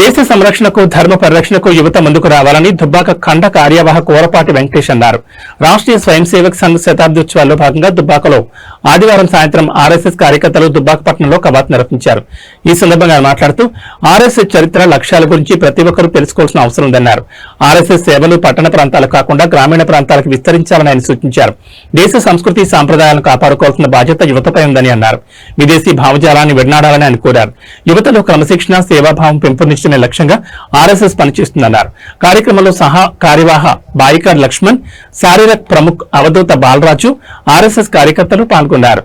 దేశ సంరక్షణకు ధర్మ పరిరక్షణకు యువత ముందుకు రావాలని దుబ్బాక ఖండ కార్యవాహ కోరపాటి వెంకటేష్ అన్నారు. రాష్ట్రీయ స్వయం సేవక్ సంఘ్ శతాబ్దోత్సవాల్లో భాగంగా దుబ్బాకలో ఆదివారం సాయంత్రం ఆర్ఎస్ఎస్ కార్యకర్తలు దుబ్బాకపట్నంలో కవాత్ నిర్వహించారు. ఈ సందర్భంగా మాట్లాడుతూ ఆర్ఎస్ఎస్ చరిత్ర లక్ష్యాల గురించి ప్రతి ఒక్కరూ తెలుసుకోవాల్సిన అవసరం ఉందన్నారు. ఆర్ఎస్ఎస్ సేవలు పట్టణ ప్రాంతాలు కాకుండా గ్రామీణ ప్రాంతాలకు విస్తరించాలని ఆయన సూచించారు. దేశ సంస్కృతి సాంప్రదాయాలను కాపాడుకోవాల్సిన బాధ్యత యువతపై ఉందని అన్నారు. విదేశీ భావజాలాన్ని విడనాడాలని ఆయన కోరారు. యువతలో క్రమశిక్షణ సేవాభావం పెంపొందించడమే లక్ష్యంగా ఆర్ఎస్ఎస్ పనిచేస్తుందన్నారు. కార్యక్రమంలో సహా కార్యవాహ బాయికర్ లక్ష్మణ్ శారీరక్ ప్రముఖ్ అవధూత బాలరాజు ఆర్ఎస్ఎస్ కార్యకర్తలు పాల్గొన్నారు.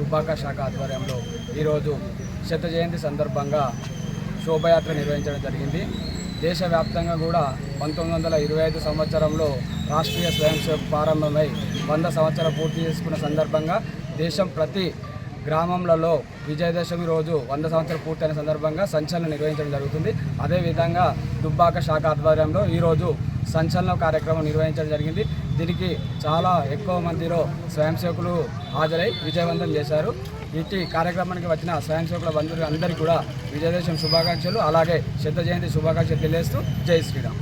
దుబ్బాక శాఖ ఆధ్వర్యంలో ఈరోజు శత జయంతి సందర్భంగా శోభయాత్ర నిర్వహించడం జరిగింది. దేశవ్యాప్తంగా కూడా పంతొమ్మిది వందల ఇరవై ఐదు సంవత్సరంలో రాష్ట్రీయ స్వయం సేవక్ ప్రారంభమై వంద సంవత్సరాలు పూర్తి చేసుకున్న సందర్భంగా దేశం ప్రతి గ్రామంలలో విజయదశమి రోజు వంద సంవత్సరాలు పూర్తయిన సందర్భంగా సంచలనం నిర్వహించడం జరుగుతుంది. అదేవిధంగా దుబ్బాక శాఖ ఆధ్వర్యంలో ఈరోజు సంచలన కార్యక్రమం నిర్వహించడం జరిగింది. దీనికి చాలా ఎక్కువ మందిలో స్వయం సేవకులు హాజరై విజయవంతం చేశారు. ఇట్టి కార్యక్రమానికి వచ్చిన స్వయం సేవకుల బంధువులు అందరికీ కూడా విజయదశమి శుభాకాంక్షలు. అలాగే శత జయంతి శుభాకాంక్షలు తెలియజేస్తూ జై శ్రీరామ్.